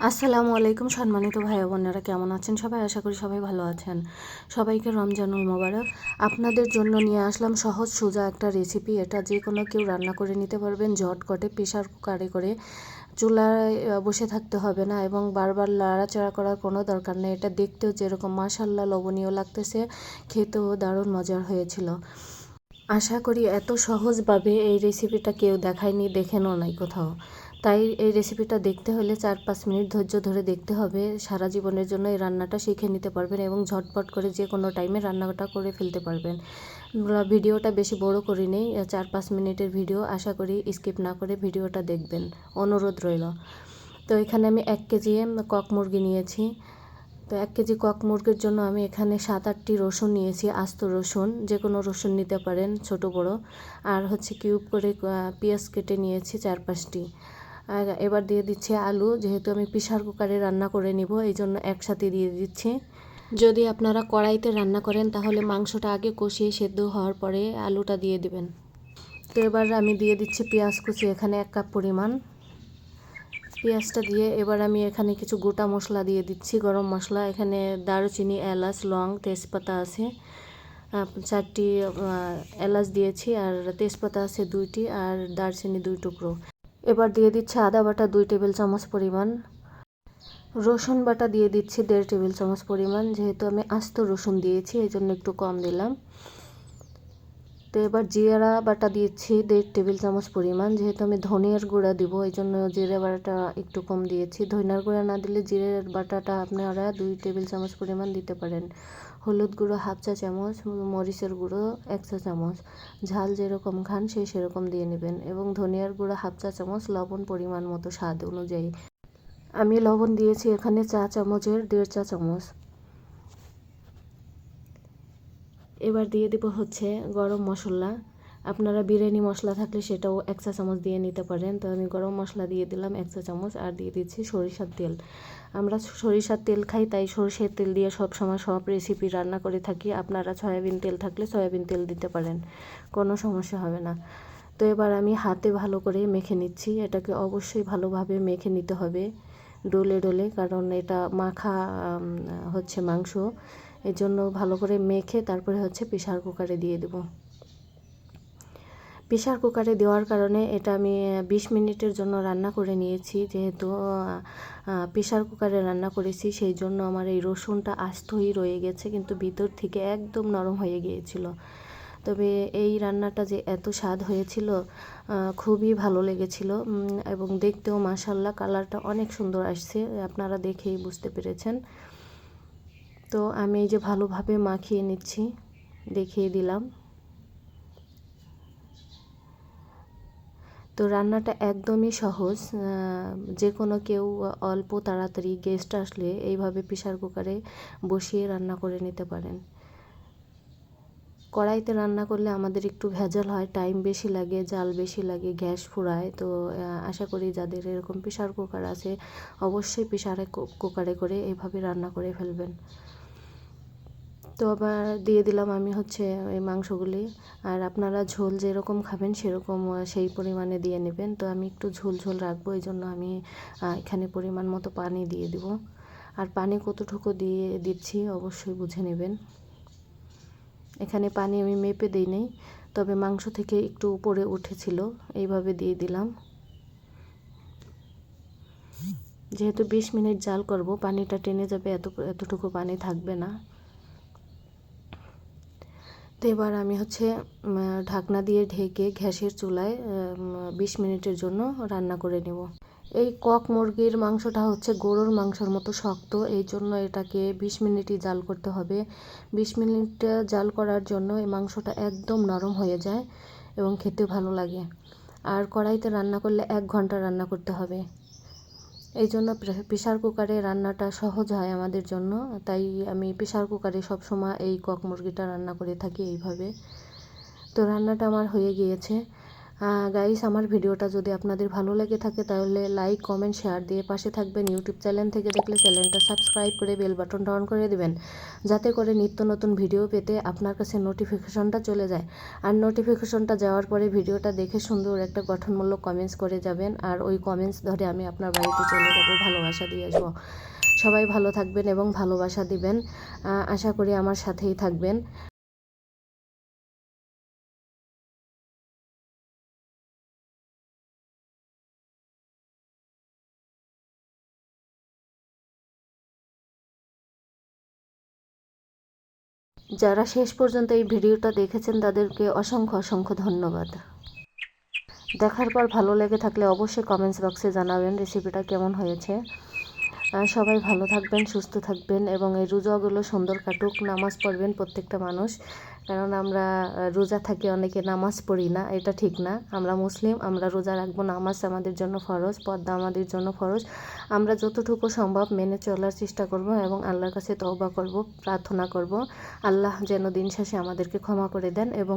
আসসালামু আলাইকুম সম্মানিত ভাই বোনেরা, কেমন আছেন সবাই? আশা করি সবাই ভালো আছেন। সবাইকে রমজানুল মোবারক। আপনাদের জন্য নিয়ে আসলাম সহজ, সোজা একটা রেসিপি এটা যে কোনো কেউ রান্না করে নিতে পারবেন। ঝটকটে প্রেশার কুকারে করে চুলায় বসে থাকতে হবে না এবং বারবার লাড়াচাড়া করার কোনো দরকার নেই। এটা দেখতেও যেরকম মাসাল্লা লবণীয় লাগতেছে, খেতেও দারুণ মজার হয়েছিল। আশা করি এত সহজভাবে এই রেসিপিটা কেউ দেখায়নি দেখেনও নাই কোথাও। তাই এই রেসিপিটা দেখতে হলে চার পাঁচ মিনিট ধৈর্য ধরে দেখতে হবে। সারা জীবনের জন্য এই রান্নাটা শিখে নিতে পারবেন এবং ঝটপট করে যে কোনো টাইমে রান্নাটা করে ফেলতে পারবেন। ভিডিওটা বেশি বড় করি নেই চার পাঁচ মিনিটের ভিডিও আশা করি স্কিপ না করে ভিডিওটা দেখবেন। অনুরোধ রইল। তো এখানে আমি এক কেজি কক মুরগি নিয়েছি। তো এক কেজি কক মুরগির জন্য আমি এখানে সাত আটটি রসুন নিয়েছি, আস্ত রসুন যে কোনো রসুন নিতে পারেন, ছোট বড়। আর হচ্ছে কিউব করে পেঁয়াজ কেটে নিয়েছি চার পাঁচটি। এবার দিয়ে দিচ্ছি আলু, যেহেতু আমি প্রেশার কুকারে রান্না করে নিব, এই জন্য একসাথে দিয়ে দিচ্ছি। যদি আপনারা কড়াইতে রান্না করেন, তাহলে মাংসটা আগে কষিয়ে সেদ্ধ হওয়ার পরে আলুটা দিয়ে দিবেন। তো এবার আমি দিয়ে দিচ্ছি পেঁয়াজ কুচি, এখানে এক কাপ পরিমাণ। পেঁয়াজটা দিয়ে এবার আমি এখানে কিছু গোটা মশলা দিয়ে দিচ্ছি, গরম মশলা। এখানে দারুচিনি, এলাচ, লং, তেজপাতা আছে। চারটি এলাচ দিয়েছি, আর তেজপাতা আছে দুইটি, আর দারচিনি দুই টুকরো। এবার দিয়ে দিচ্ছি আদা বাটা দুই টেবিল চামচ পরিমাণ। রসুন বাটা দিয়ে দিচ্ছি দেড় টেবিল চামচ পরিমাণ, যেহেতু আমি আস্ত রসুন দিয়েছি, এই জন্য একটু কম দিলাম। তো এবার জিরা বাটা দিয়েছি দেড় টেবিল চামচ পরিমাণ, যেহেতু আমি ধনিয়ার গুঁড়া দিব, এই জন্য জিরে বাটাটা একটু কম দিয়েছি। ধনিয়ার গুঁড়া না দিলে জিরের বাটাটা আপনারা দুই টেবিল চামচ পরিমাণ দিতে পারেন। হলুদ গুঁড়ো হাফ চা চামচ, মরিচের গুঁড়ো এক চা চামচ। ঝাল যেরকম খান সেই সেরকম দিয়ে নেবেন এবং ধনিয়ার গুঁড়ো হাফ চা চামচ লবণ পরিমাণ মতো স্বাদ অনুযায়ী। আমি লবণ দিয়েছি এখানে চা চামচের দেড় চা চামচ। এবার দিয়ে দেব হচ্ছে গরম মশলা। আপনারা বিরিয়ানি মশলা থাকলে সেটাও এক চা চামচ দিয়ে নিতে পারেন। তো আমি গরম মশলা দিয়ে দিলাম এক চা চামচ আর দিয়ে দিচ্ছি সরিষার তেল। আমরা সরিষার তেল খাই, তাই সরিষার তেল দিয়ে সব সময় সব রেসিপি রান্না করে থাকি। আপনারা সয়াবিন তেল থাকলে সয়াবিন তেল দিতে পারেন, কোনো সমস্যা হবে না। তো এবার আমি হাতে ভালো করে মেখে নিচ্ছি। এটাকে অবশ্যই ভালোভাবে মেখে নিতে হবে ডোলে ডোলে, কারণ এটা মাখা হচ্ছে মাংস। এর জন্য ভালো করে মেখে তারপরে হচ্ছে প্রেশার কুকারে দিয়ে দেবো। প্রেশার কুকারে দেওয়ার কারণে এটা আমি বিশ মিনিটের জন্য রান্না করে নিয়েছি। যেহেতু প্রেশার কুকারে রান্না করেছি, সেই জন্য আমার এই রসুনটা আস্তই রয়ে গেছে, কিন্তু ভিতর থেকে একদম নরম হয়ে গিয়েছিল। তবে এই রান্নাটা যে এত স্বাদ হয়েছিল খুবই ভালো লেগেছিল। এবং দেখতেও মাসাল্লাহ কালারটা অনেক সুন্দর আসছে, আপনারা দেখেই বুঝতে পেরেছেন। তো আমি এই যে ভালোভাবে মাখিয়ে নিচ্ছি, দেখিয়ে দিলাম। তো রান্নাটা একদমই সহজ যে কোনো কেউ অল্প তাড়াতাড়ি গেস্ট আসলে এইভাবে প্রেশার কুকারে বসিয়ে রান্না করে নিতে পারেন। কড়াইতে রান্না করলে আমাদের একটু ভেজাল হয় টাইম বেশি লাগে, জাল বেশি লাগে, গ্যাস ফুরায়। তো আশা করি যাদের এরকম প্রেশার কুকার আছে, অবশ্যই প্রেশারে কুকারে করে এইভাবে রান্না করে ফেলবেন। তো আবার দিয়ে দিলাম আমি হচ্ছে এই মাংসগুলি। আর আপনারা ঝোল যেরকম খাবেন সেরকম সেই পরিমাণে দিয়ে নেবেন। তো আমি একটু ঝোল ঝোল রাখব, এই জন্য আমি এখানে পরিমাণ মতো পানি দিয়ে দিব। আর পানি কতটুকু দিয়ে দিচ্ছি অবশ্যই বুঝে নেবেন। এখানে পানি আমি মেপে দিই নেই, তবে মাংস থেকে একটু উপরে উঠেছিল, এইভাবে দিয়ে দিলাম। যেহেতু বিশ মিনিট জাল করব, পানিটা টেনে যাবে, এত, এতটুকু পানি থাকবে না। তো এবার আমি হচ্ছে ঢাকনা দিয়ে ঢেকে গ্যাসের চুলায় বিশ মিনিটের জন্য রান্না করে নেব। এই কক মুরগির মাংসটা হচ্ছে গরুর মাংসর মতো শক্ত, এই জন্য এটাকে বিশ মিনিটই জাল করতে হবে। বিশ মিনিট জাল করার জন্য এই মাংসটা একদম নরম হয়ে যায় এবং খেতে ভালো লাগে। আর কড়াইতে রান্না করলে এক ঘণ্টা রান্না করতে হবে। এই জন্য প্রেশার কুকারে রান্নাটা সহজ হয় আমাদের জন্য। তাই আমি প্রেশার কুকারে সবসময় এই কক মুরগিটা রান্না করে থাকি এইভাবে। তো রান্নাটা আমার হয়ে গিয়েছে। গাইস আমার ভিডিওটা যদি আপনাদের ভালো লেগে থাকে, তাহলে লাইক কমেন্ট শেয়ার দিয়ে পাশে থাকবেন। ইউটিউব চ্যানেল থেকে দেখলে চ্যানেলটা সাবস্ক্রাইব করে বেল বাটনটা অন করে দেবেন। যাতে করে নিত্য নতুন ভিডিও পেতে আপনার কাছে নোটিফিকেশনটা চলে যায়। আর নোটিফিকেশনটা যাওয়ার পরে ভিডিওটা দেখে সুন্দর একটা গঠনমূলক কমেন্টস করে যাবেন। আর ওই কমেন্টস ধরে আমি আপনার বাড়িতে চলে যাব, ভালোবাসা দিয়ে আসব। সবাই ভালো থাকবেন এবং ভালোবাসা দিবেন। আশা করি আমার সাথেই থাকবেন। যারা শেষ পর্যন্ত এই ভিডিওটা দেখেছেন, তাদেরকে অসংখ্য অসংখ্য ধন্যবাদ। দেখার পর ভালো লেগে থাকলে অবশ্যই কমেন্টস বক্সে জানাবেন রেসিপিটা কেমন হয়েছে। সবাই ভালো থাকবেন, সুস্থ থাকবেন এবং এই রোজাগুলো সুন্দর কাটুক, নামাজ পড়বেন প্রত্যেকটা মানুষ। কারণ আমরা রোজা থাকি অনেকে নামাজ পড়ি না, এটা ঠিক না। আমরা মুসলিম, আমরা রোজা রাখব নামাজ আমাদের জন্য ফরজ পদ্মা আমাদের জন্য ফরজ। আমরা যতটুকু সম্ভব মেনে চলার চেষ্টা করব এবং আল্লাহর কাছে তওবা করব, প্রার্থনা করব। আল্লাহ যেন দিন শেষে আমাদেরকে ক্ষমা করে দেন এবং